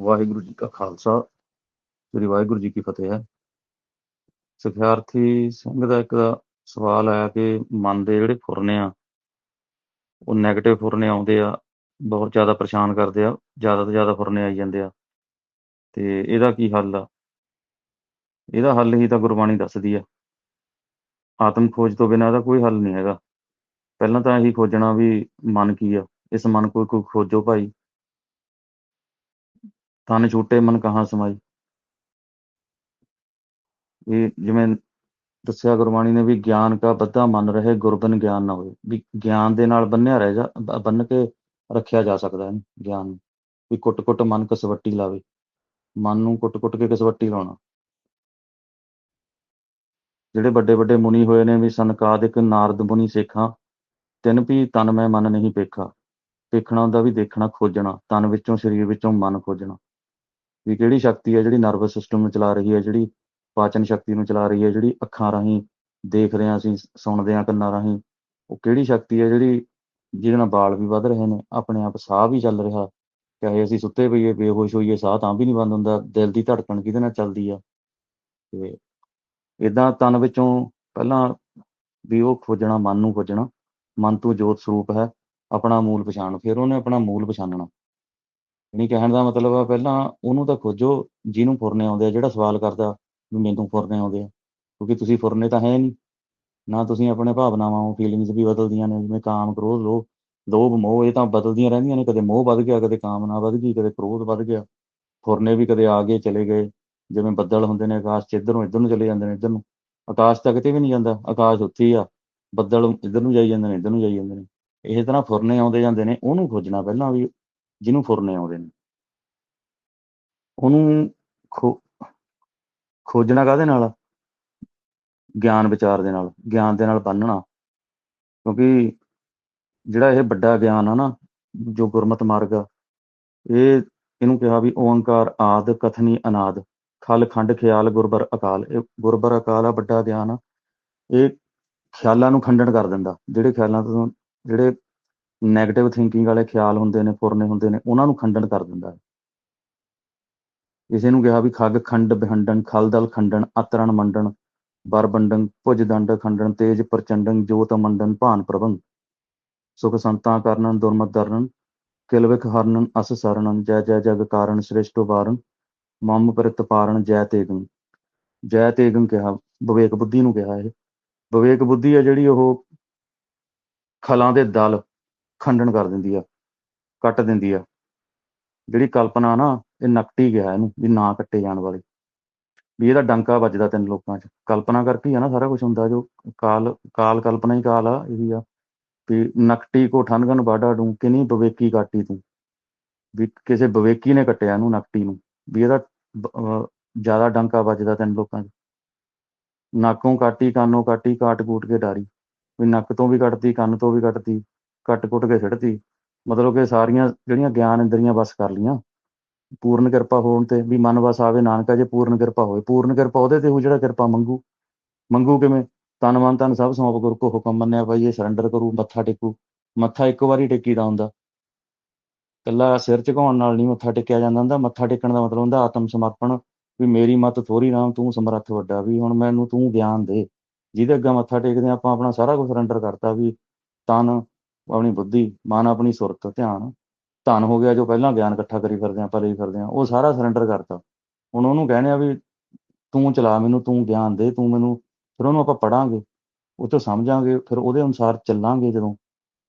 ਵਾਹਿਗੁਰੂ ਜੀ ਕਾ ਖਾਲਸਾ। ਸ੍ਰੀ ਵਾਹਿਗੁਰੂ ਜੀ ਕੀ ਫਤਿਹ ਹੈ। ਸਿਖਿਆਰਥੀ ਸਿੰਘ ਦਾ ਇੱਕ ਸਵਾਲ ਆਇਆ ਕਿ ਮਨ ਦੇ ਜਿਹੜੇ ਫੁਰਨੇ ਆ, ਉਹ 네ਗੇਟਿਵ ਫੁਰਨੇ ਆਉਂਦੇ ਆ, ਬਹੁਤ ਜ਼ਿਆਦਾ ਪਰੇਸ਼ਾਨ ਕਰਦੇ ਆ, ਜ਼ਿਆਦਾ ਤੋਂ ਜ਼ਿਆਦਾ ਫੁਰਨੇ ਆਈ ਜਾਂਦੇ ਆ। ਤੇ ਇਹਦਾ ਕੀ ਹੱਲ ਆ? ਇਹਦਾ ਹੱਲ ਹੀ ਤਾਂ ਗੁਰਬਾਣੀ ਦੱਸਦੀ ਆ। ਆਤਮ ਖੋਜ ਤੋਂ ਬਿਨਾਂ ਇਹਦਾ ਕੋਈ ਹੱਲ ਨਹੀਂ ਹੈਗਾ। ਪਹਿਲਾਂ ਤਾਂ ਇਹੀ ਖੋਜਣਾ ਵੀ ਮਨ ਕੀ ਆ। ਇਸ ਮਨ ਕੋਈ ਕੋਈ ਖੋਜੋ ਭਾਈ। ਤਨ ਛੂਟੇ ਮਨ ਕਹਾਂ ਸਮਾਈ। ਇਹ ਜਿਵੇਂ ਦੱਸਿਆ ਗੁਰਬਾਣੀ ਨੇ ਵੀ ਗਿਆਨ ਕਾ ਬੱਧਾ ਮਨ ਰਹੇ, ਗੁਰਬਨ ਗਿਆਨ ਨਾ ਹੋਵੇ ਵੀ ਗਿਆਨ ਦੇ ਨਾਲ ਬੰਨਿਆ ਰਹਿ ਜਾ ਬੰਨ ਕੇ ਰੱਖਿਆ ਜਾ ਸਕਦਾ ਹੈ ਗਿਆਨ ਵੀ ਕੁੱਟ-ਕੁੱਟ ਮਨ ਕਸਵੱਟੀ ਲਾਵੇ। ਮਨ ਨੂੰ ਕੁੱਟ-ਕੁੱਟ ਕੇ ਕਸਵੱਟੀ ਲਾਉਣਾ। ਜਿਹੜੇ ਵੱਡੇ ਵੱਡੇ ਮੁਨੀ ਹੋਏ ਨੇ ਵੀ ਸਨਕਾਦਿਕ ਨਾਰਦ ਮੁਨੀ ਸੇਖਾਂ, ਤਿੰਨ ਵੀ ਤਨ ਮੈਂ ਮਨ ਨਹੀਂ ਪੇਖਾ। ਦੇਖਣਾ ਹੁੰਦਾ ਵੀ ਦੇਖਣਾ, ਖੋਜਣਾ। ਤਨ ਵਿੱਚੋਂ, ਸਰੀਰ ਵਿੱਚੋਂ ਮਨ ਖੋਜਣਾ। ਵੀ ਕਿਹੜੀ ਸ਼ਕਤੀ ਹੈ, ਜਿਹੜੀ ਨਰਵਸ ਸਿਸਟਮ ਨੂੰ ਚਲਾ ਰਹੀ ਹੈ, ਜਿਹੜੀ ਪਾਚਨ ਸ਼ਕਤੀ ਨੂੰ ਚਲਾ ਰਹੀ ਹੈ, ਜਿਹੜੀ ਅੱਖਾਂ ਰਾਹੀਂ ਦੇਖਦੇ ਹਾਂ ਅਸੀਂ, ਸੁਣਦੇ ਹਾਂ ਕੰਨਾਂ ਰਾਹੀਂ, ਉਹ ਕਿਹੜੀ ਸ਼ਕਤੀ ਹੈ, ਜਿਹੜੀ ਜਿਹਦੇ ਨਾਲ ਵਾਲ ਵੀ ਵੱਧ ਰਹੇ ਨੇ, ਆਪਣੇ ਆਪ ਸਾਹ ਵੀ ਚੱਲ ਰਿਹਾ, ਚਾਹੇ ਅਸੀਂ ਸੁੱਤੇ ਪਈਏ, ਬੇਹੋਸ਼ ਹੋਈਏ, ਸਾਹ ਤਾਂ ਵੀ ਨਹੀਂ ਬੰਦ ਹੁੰਦਾ, ਦਿਲ ਦੀ ਧੜਕਣ ਕਿਹਦੇ ਨਾਲ ਚੱਲਦੀ ਆ? ਤੇ ਇਦਾਂ ਤਨ ਵਿੱਚੋਂ ਪਹਿਲਾਂ ਵੀ ਉਹ ਖੋਜਣਾ, ਮਨ ਨੂੰ ਖੋਜਣਾ, ਮਨ ਤੋਂ ਜੋਤ ਸਰੂਪ ਹੈ, ਆਪਣਾ ਮੂਲ ਪਛਾਣ, ਫਿਰ ਉਹਨੇ ਆਪਣਾ ਮੂਲ ਪਛਾਣਨਾ। ਨਹੀਂ ਕਹਿਣ ਦਾ ਮਤਲਬ ਆ ਪਹਿਲਾਂ ਉਹਨੂੰ ਤਾਂ ਖੋਜੋ, ਜਿਹਨੂੰ ਫੁਰਨੇ ਆਉਂਦੇ ਆ, ਜਿਹੜਾ ਸਵਾਲ ਕਰਦਾ ਵੀ ਮੈਨੂੰ ਫੁਰਨੇ ਆਉਂਦੇ ਆ, ਕਿਉਂਕਿ ਤੁਸੀਂ ਫੁਰਨੇ ਤਾਂ ਹੈ ਨਹੀਂ। ਨਾ ਤੁਸੀਂ ਆਪਣੇ ਭਾਵਨਾਵਾਂ ਫੀਲਿੰਗਸ ਵੀ ਬਦਲਦੀਆਂ ਨੇ, ਜਿਵੇਂ ਕਾਮ, ਕ੍ਰੋਧ, ਲੋਭ ਲੋਭ, ਮੋਹ, ਇਹ ਤਾਂ ਬਦਲਦੀਆਂ ਰਹਿੰਦੀਆਂ ਨੇ, ਕਦੇ ਮੋਹ ਵੱਧ ਗਿਆ, ਕਦੇ ਕਾਮਨਾ ਵੱਧ ਗਈ, ਕਦੇ ਕ੍ਰੋਧ ਵੱਧ ਗਿਆ। ਫੁਰਨੇ ਵੀ ਕਦੇ ਆ ਗਏ, ਚਲੇ ਗਏ, ਜਿਵੇਂ ਬੱਦਲ ਹੁੰਦੇ ਨੇ, ਆਕਾਸ਼ 'ਚ ਇੱਧਰ ਨੂੰ ਇੱਧਰ ਨੂੰ ਚਲੇ ਜਾਂਦੇ ਨੇ, ਇੱਧਰ ਨੂੰ। ਆਕਾਸ਼ ਤਾਂ ਕਿਤੇ ਵੀ ਨਹੀਂ ਜਾਂਦਾ, ਆਕਾਸ਼ ਉੱਥੇ ਹੀ ਆ, ਬੱਦਲ ਇੱਧਰ ਨੂੰ ਜਾਈ ਜਾਂਦੇ ਨੇ, ਇੱਧਰ ਨੂੰ ਜਾਈ ਜਾਂਦੇ ਨੇ। ਇਸੇ ਤਰ੍ਹਾਂ ਫੁਰਨੇ ਆਉਂਦੇ ਜਾਂਦੇ ਨੇ, ਉਹਨੂੰ ਖੋਜਣਾ ਪਹਿਲਾਂ ਵੀ ਜਿਹਨੂੰ ਫੁਰਨੇ ਆਉਂਦੇ ਨੇ। ਉਹਨੂੰ ਖੋਜਣਾ ਕਾਹਦੇ ਨਾਲ? ਗਿਆਨ ਵਿਚਾਰ ਦੇ ਨਾਲ, ਗਿਆਨ ਦੇ ਨਾਲ ਬੰਨਣਾ। ਕਿਉਂਕਿ ਜਿਹੜਾ ਇਹ ਵੱਡਾ ਗਿਆਨ ਆ ਨਾ, ਜੋ ਗੁਰਮਤ ਮਾਰਗ ਆ, ਇਹ ਇਹਨੂੰ ਕਿਹਾ ਵੀ ਓੰਕਾਰ, ਆਦ, ਕਥਨੀ, ਅਨਾਦ, ਖਲ, ਖੰਡ, ਖਿਆਲ, ਗੁਰਬਰ, ਅਕਾਲ। ਇਹ ਗੁਰਬਰ, ਅਕਾਲ ਆ ਵੱਡਾ ਗਿਆਨ ਆ। ਇਹ ਖਿਆਲਾਂ ਨੂੰ ਖੰਡਨ ਕਰ ਦਿੰਦਾ। ਜਿਹੜੇ ਖਿਆਲਾਂ ਤੋਂ, ਜਿਹੜੇ 네ਗੇਟਿਵ ਥਿੰਕਿੰਗ ਵਾਲੇ ਖਿਆਲ ਹੁੰਦੇ ਨੇ, ਫੁਰਨੇ ਹੁੰਦੇ ਨੇ, ਉਹਨਾਂ ਨੂੰ ਖੰਡਨ ਕਰ ਦਿੰਦਾ ਹੈ। ਇਸੇ ਨੂੰ ਕਿਹਾ ਵੀ ਖੱਗ ਖੰਡ ਬਿਹੰਡਨ ਖਲਦਲ ਖੰਡਨ ਅਤਰਣ ਮੰਡਨ ਬਰਬੰਡਨ ਭੁਜ ਦੰਡ ਖੰਡਨ ਤੇਜ ਪ੍ਰਚੰਡਨ ਜੋਤ ਮੰਡਨ ਭਾਨ ਪ੍ਰਬੰਧ ਸੁਖ ਸੰਤਾਂ ਕਰਨਨ, ਦੁਰਮਤ ਦਰਨਨ ਕਿਲਵਿਕ ਹਰਨਨ, ਅਸ ਸਰਣਨ ਜੈ ਜੈ ਜਗ ਕਾਰਨ ਸ੍ਰਿਸ਼ਟ ਵਾਰਨ, ਮਮ ਪ੍ਰਿਤ ਪਾਰਨ ਜੈ ਤੇਗੰ। ਜੈ ਤੇਗੰ ਕਿਹਾ, ਵਿਵੇਕ ਬੁੱਧੀ ਨੂੰ ਕਿਹਾ ਇਹ। ਵਿਵੇਕ ਬੁੱਧੀ ਹੈ ਜਿਹੜੀ ਉਹ ਖਲਾਂ ਦੇ ਦਲ ਖੰਡਨ ਕਰ ਦਿੰਦੀ ਆ, ਕੱਟ ਦਿੰਦੀ ਆ। ਜਿਹੜੀ ਕਲਪਨਾ ਨਾ, ਇਹ ਨਕਟੀ ਗਿਆ ਇਹਨੂੰ, ਵੀ ਨਾ ਕੱਟੇ ਜਾਣ ਵਾਲੀ। ਵੀ ਇਹਦਾ ਡੰਕਾ ਵੱਜਦਾ ਤਿੰਨ ਲੋਕਾਂ 'ਚ। ਕਲਪਨਾ ਕਰਕੇ ਹੀ ਆ ਨਾ ਸਾਰਾ ਕੁਝ ਹੁੰਦਾ, ਜੋ ਕਾਲ ਕਾਲ ਕਲਪਨਾ ਹੀ ਕਾਲ ਆ, ਇਹੀ ਆ। ਵੀ ਨਕਟੀ ਕੋ ਠਨਗਨ ਬਾਡਾ ਡੂੰ ਕਿਨੀ ਬਵੇਕੀ ਕਾਟੀ ਤੂੰ। ਵੀ ਕਿਸੇ ਬਵੇਕੀ ਨੇ ਕੱਟਿਆ ਇਹਨੂੰ ਨਕਟੀ ਨੂੰ। ਵੀ ਇਹਦਾ ਜ਼ਿਆਦਾ ਡੰਕਾ ਵੱਜਦਾ ਤਿੰਨ ਲੋਕਾਂ 'ਚ। ਨੱਕੋਂ ਕਾਟੀ, ਕਾਨੋਂ ਕਾਟੀ, ਕਾਟ ਕੂਟ ਕੇ ਡਾਰੀ। ਵੀ ਨੱਕ ਤੋਂ ਵੀ ਕੱਟਦੀ ਕੰਨ ਤੋਂ ਵੀ ਕੱਟਦੀ ਕੱਟ ਕੁੱਟ ਕੇ ਛੱਡਤੀ ਮਤਲਬ ਕਿ ਸਾਰੀਆਂ ਜਿਹੜੀਆਂ ਗਿਆਨ ਇੰਦਰੀਆਂ ਬਸ ਕਰ ਲੀਆਂ ਪੂਰਨ ਕਿਰਪਾ ਹੋਣ ਤੇ ਵੀ ਮਨ ਵਸ ਆਵੇ ਨਾਨਕਾ, ਜੇ ਪੂਰਨ ਕਿਰਪਾ ਹੋਵੇ। ਪੂਰਨ ਕਿਰਪਾ ਉਹਦੇ ਤੇ ਹੋ ਜਿਹੜਾ ਕਿਰਪਾ ਮੰਗੂ। ਮੰਗੂ ਕਿਵੇਂ? ਤਨ ਮਨ ਤਨ ਸਭ ਸੌਂਪ ਗੁਰ ਕੋ ਹੁਕਮ ਮੰਨਿਆ ਭਾਈ ਸਰੈਂਡਰ ਕਰੂ, ਮੱਥਾ ਟੇਕੂ। ਮੱਥਾ ਇੱਕ ਵਾਰੀ ਟੇਕੀਦਾ ਹੁੰਦਾ। ਕੱਲਾ ਸਿਰ ਝੁਕਾਉਣ ਨਾਲ ਨਹੀਂ ਮੱਥਾ ਟੇਕਿਆ ਜਾਂਦਾ ਹੁੰਦਾ। ਮੱਥਾ ਟੇਕਣ ਦਾ ਮਤਲਬ ਹੁੰਦਾ ਆਤਮ ਸਮਰਪਣ, ਵੀ ਮੇਰੀ ਮਤ ਥੋੜੀ ਨਾਮ ਤੂੰ ਸਮਰੱਥ ਵੱਡਾ, ਵੀ ਹੁਣ ਮੈਨੂੰ ਤੂੰ ਗਿਆਨ ਦੇ। ਜਿਹਦੇ ਅੱਗੇ ਮੱਥਾ ਟੇਕਦੇ ਆਪਾਂ ਆਪਣਾ ਸਾਰਾ ਕੁਝ ਸਰੈਂਡਰ ਕਰਤਾ ਵੀ ਤਨ ਆਪਣੀ ਬੁੱਧੀ, ਮਨ, ਆਪਣੀ ਸੁਰਤ, ਧਿਆਨ, ਧਨ ਹੋ ਗਿਆ ਜੋ ਪਹਿਲਾਂ ਗਿਆਨ ਇਕੱਠਾ ਕਰੀ ਫਿਰਦੇ ਆਪਾਂ ਲਈ ਫਿਰਦੇ ਆ ਉਹ ਸਾਰਾ ਸਰੈਂਡਰ ਕਰਤਾ। ਹੁਣ ਉਹਨੂੰ ਕਹਿੰਦੇ ਆ ਵੀ ਤੂੰ ਚਲਾ ਮੈਨੂੰ, ਤੂੰ ਗਿਆਨ ਦੇ, ਤੂੰ ਮੈਨੂੰ, ਫਿਰ ਉਹਨੂੰ ਆਪਾਂ ਪੜਾਂਗੇ ਉਹ ਤੋਂ ਸਮਝਾਂਗੇ, ਫਿਰ ਉਹਦੇ ਅਨੁਸਾਰ ਚੱਲਾਂਗੇ ਜਦੋਂ।